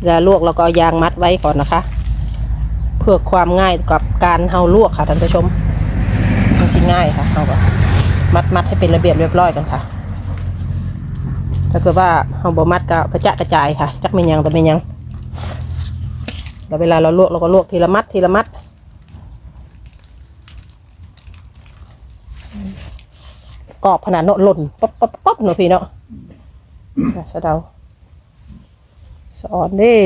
เวลาลวกเราก็เอายางมัดไว้ก่อนนะคะ เพื่อความง่ายกับการเฮาลวกค่ะท่านผู้ชมมันสิง่ายค่ะเอาก็มัดมัดให้เป็นระเบียบเรียบร้อยกันค่ะถ้าเกิดว่าเฮาบ่มัดก็กระจะกระจายค่ะจักไม่นยังแต่ไม่นยังแล้วเวลาเราลวกเราก็ลวกทีละมัดทีละมัดกรอบขนาดโนหล่นป๊อปป๊อปป๊อปเนาะพี่เนาะอะสะเดา สอนด้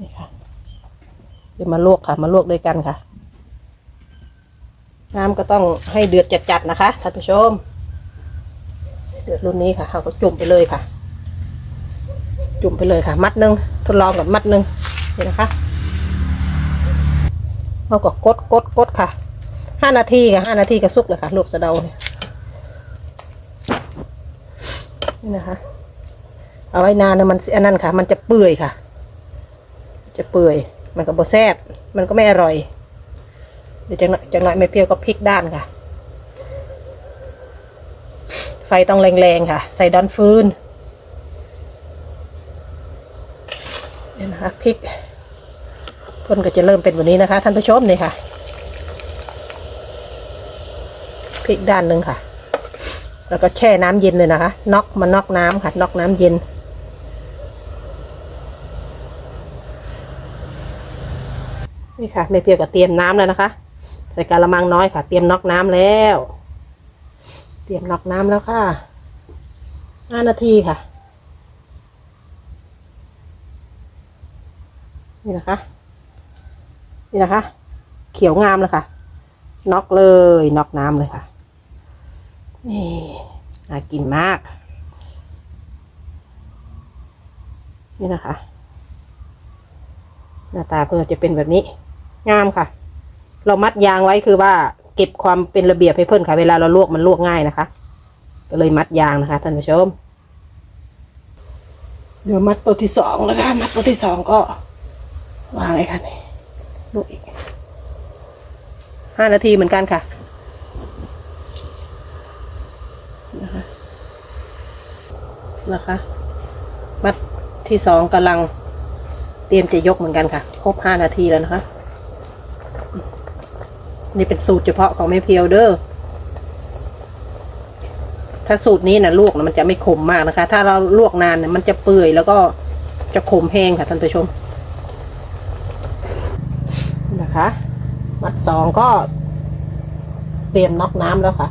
นี่ค่ะเดี๋ยวมาลวกค่ะ มาลวกด้วยกันค่ะ น้ำก็ต้องให้เดือดจัดๆนะคะท่านผู้ชม เดือดรุ่นนี้ค่ะเราก็จุ่มไปเลยค่ะ จุ่มไปเลยค่ะ มัดหนึ่งทดลองกับมัดหนึ่งนี่นะคะเราก็กดกดกดค่ะห้านาทีค่ะห้านาทีก็สุกเลยค่ะลวกสะเดาเนี่ยนี่นะคะ เอาไว้นานนะมันอันนั้นค่ะ มันจะเปื่อยค่ะ จะเปื่อย มันก็บ่แซบมันก็ไม่อร่อยเดี๋ยวจังหน่อยจังหน่อยไม่เปรี้ยวก็พลิกด้านค่ะ ไฟต้องแรงๆค่ะ ใส่ดอนฟืนนี่นะคะพริกเพ่นก็จะเริ่มเป็นแบบนี้นะคะ ท่านผู้ชมนี่ค่ะพริกด้านหนึ่งค่ะ แล้วก็แช่น้ำเย็นเลยนะคะ น็อกมาน็อกน้ำค่ะ น็อกน้ำเย็น นี่ค่ะไม่เพียงกับเตรียมน้ำแล้วนะคะ ใส่กะละมังน้อยค่ะ เตรียมน็อกน้ำแล้ว เตรียมน็อกน้ำแล้วค่ะห้านาทีค่ะ นี่นะคะ นี่นะคะ เขียวงามเลยค่ะน็อกเลยน็อกน้ำเลยค่ะ นี่น่ากินมาก นี่นะคะ หน้าตาเพื่อจะเป็นแบบนี้ งามค่ะ เรามัดยางไว้คือว่าเก็บความเป็นระเบียบให้เพื่อนค่ะ เวลาเราลวกมันลวกง่ายนะคะ ก็เลยมัดยางนะคะท่านผู้ชม เดี๋ยวมัดตัวที่สองแล้วค่ะมัดตัวที่สองก็วางเลยค่ะนี่ลวกอีกห้านาทีเหมือนกันค่ะนะคะนะคะ มัดที่สองกำลังเตรียมจะยกเหมือนกันค่ะ ครบห้านาทีแล้วนะคะ นี่เป็นสูตรเฉพาะของแม่เพียวเด้อถ้าสูตรนี้นะลวกนะมันจะไม่ขมมากนะคะ ถ้าเราลวกนานเนี่ยมันจะเปื่อยแล้วก็จะขมแห้งค่ะท่านผู้ชมนะคะ มัดสองก็เตรียมน็อกน้ำแล้วค่ะ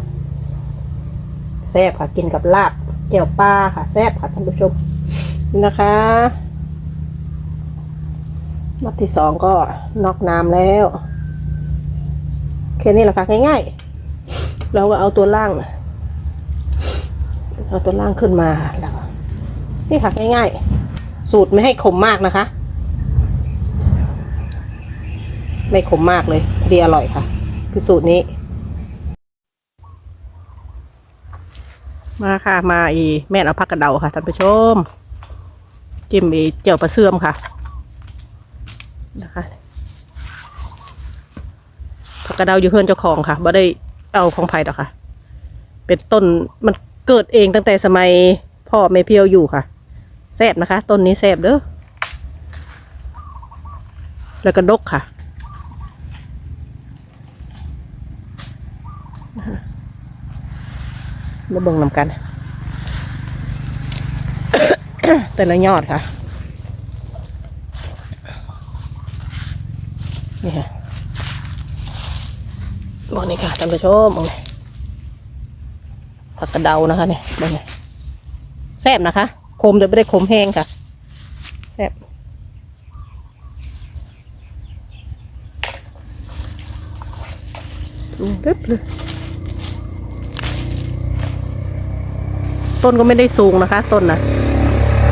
แซ่บค่ะกินกับลาบเจียวปลาค่ะแซ่บค่ะท่านผู้ชมนี่นะคะมัดที่สองก็น็อกน้ำแล้ว แค่นี้แหละค่ะง่ายๆ เราก็เอาตัวล่างเอาตัวล่างขึ้นมาแล้วนี่ค่ะง่ายๆ สูตรไม่ให้ขมมากนะคะ ไม่ขมมากเลย ดีอร่อยค่ะ คือสูตรนี้ มาค่ะมาอีแม่เอาผักกระเดาค่ะท่านผู้ชม จิ้มอีเจียวปลาเสื่อมค่ะนะคะ กระเดาอยู่เพื่อนเจ้าของค่ะบ่ได้เอาของไผ่ดอกค่ะ เป็นต้นมันเกิดเองตั้งแต่สมัยพ่อแม่เพียวอยู่ค่ะแซบนะคะ ต้นนี้แซบเด้อแล้วก็ดกค่ะมาเบิ่งนำกัน แต่ละยอดค่ะนี่ค่ะ มองนี่ค่ะท่านผู้ชมมองนี่ผักกระเดานะคะเนี่ยมองนี่แซ่บนะคะ คมแต่ไม่ได้คมแห้งค่ะ แซ่บอืมรึบเลยต้นก็ไม่ได้สูงนะคะ ต้นนะ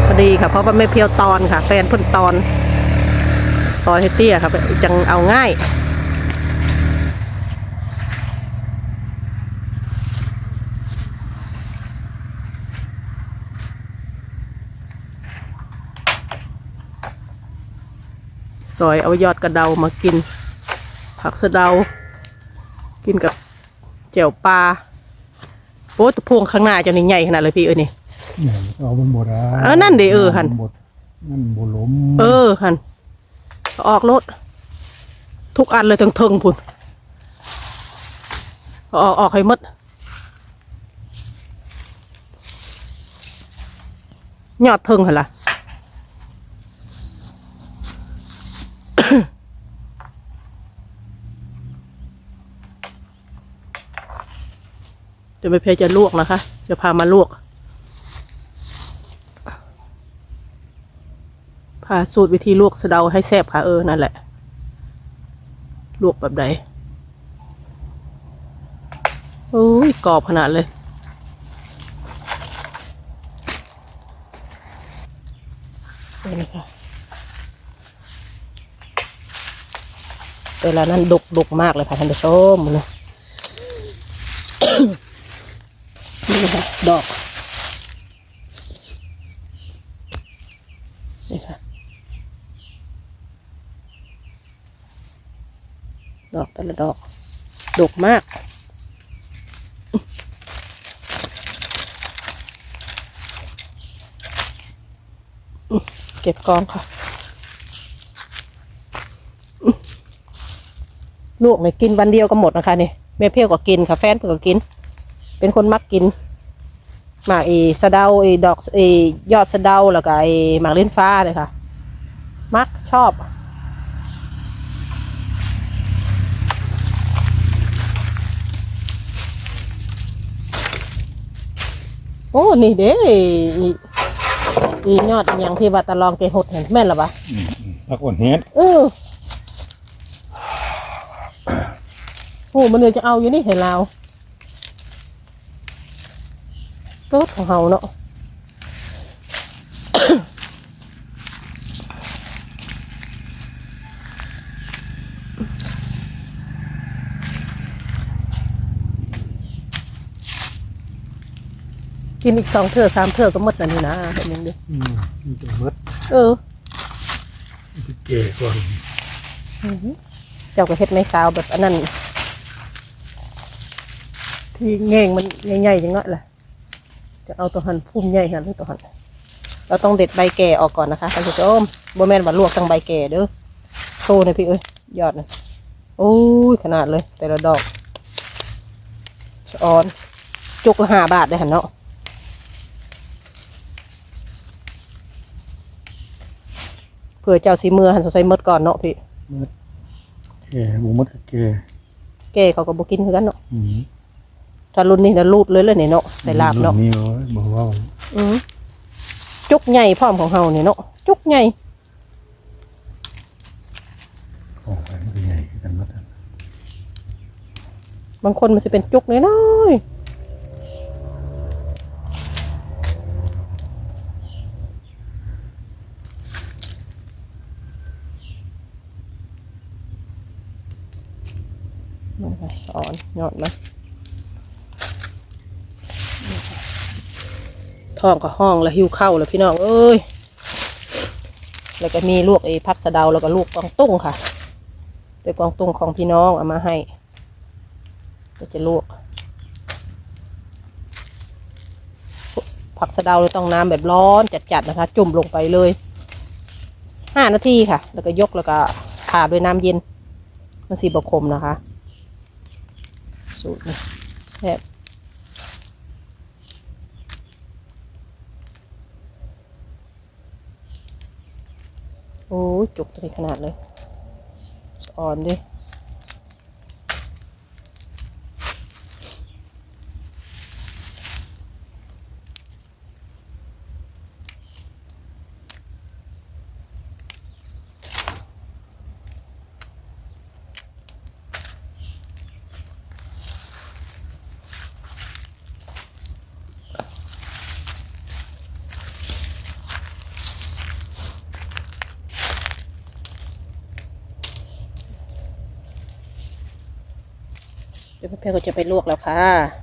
พอดีค่ะ เพราะว่าไม่เพียวตอนค่ะ แฟนพ่นตอน ตอนให้เตี้ยครับจังเอาง่าย อยเอายอดกระเดามากิน ผักสะเดา กินกับเจียวปลาโอ้ตัวพวงข้างหน้าเจะนี่ใหญ่ขนาดเลยพี่เอ้ยนี่เนี่ยเอามันหมดอะเออนั่นดิเออหั่นหมดมันบ่ล้มเออหันเอาออกรถทุกอันเลยทั้งเทิงพุ่นเอาออกออกให้หมดยอดเทิงเหรอ เดี๋ยวไปเพจะลวกนะคะ จะพามาลวก พาสูตรวิธีลวกสะเดาให้แซ่บค่ะเออนั่นแหละ ลวกแบบใดโอ้ยกรอบขนาดเลยนี่ค่ะเวลานั้นดกดกมากเลยค่ะท่านผู้ชมเล นี่ค่ะดอกนี่ค่ะดอกแต่ละดอก ดกมาก เก็บกองค่ะ ลูกเนี่ยกินวันเดียวก็หมดนะคะนี่แม่เพี้ยวก็กินค่ะ แฟนเพื่อก็กิน เป็นคนมักกิน หมากอีสะเดาอีดอกอียอดสะเดาแล้วก็ไอหมากเล่นฟ้าเลยค่ะ มักชอบ โอ้นี่เด้อีอียอดอหย่างที่ว่าตะลองเกหดเห็นแม่นหรอปะพักอ่อนเฮ็ดเออโอ้มันเลยจะเอาอยู่นี่เห็นเรา โต๊ดของเฮาเนาะกินอีกสองเถื่อสามเถื่อก็หมดแล้วนี่นะแบบนี้ดิอืมมันจะมดเออมันจะเก่ก่อนเจ้าก็เฮ็ดไม้ซาวแบบอันนั้น ที่แง่งมันใหญ่ๆอย่างเงี้ยแหละ จะเอาตัวหันพุ่มใหญ่หันตัวหันเราต้องเด็ดใบแก่ออกก่อนนะคะท่านผู้ชมโบแมนว่าลวกทั้งใบแก่เด้อโชว์หน่อยพี่เอ้ยยอดนะโอ้ยขนาดเลย แต่ละดอกสะออนจุกละห้าบาทได้หันเนาะเผื่อเจ้าสีมือหันสงสัยหมดก่อนเนาะพี่แก่บ่มดก็แก่แก่เขาก็บ่กินคือกันเนาะอืม ถ้ารุ่นนี้จะรูดเลยเลยเนี่ยเนาะใส่ลาบเนาะรุ่นี่โอ้ยบ่ว่าอืมจุกใหญ่พร้อมของเฮาเนี่ยเนาะจุกใหญ่ของไปมันก็ใหญ่คือกันหมดอะบางคนมันจะเป็นจุกน้อยๆมันก็สอนยอดมัน ท้องก็ห้องแล้วหิวเข้าแล้วพี่น้องเอ้ยแล้วก็มีลวกไอ้พักสะเดาแล้วก็ลวกกวางตุ้งค่ะโดยกวางตุ้งของพี่น้องเอามาให้ ก็จะลวก ผักสะเดาเราต้องน้ำแบบร้อนจัดๆนะคะ จุ่มลงไปเลยห้านาทีค่ะ แล้วก็ยกแล้วก็ผ่าด้วยน้ำเย็นมันสีบกคมนะคะ สูตรนี้แซ่บ โอ้ยจุกตัวนี้ขนาดเลย อ่อนด้วย เดี๋ยวพื่อนๆก็จะไปลวกแล้วค่ะ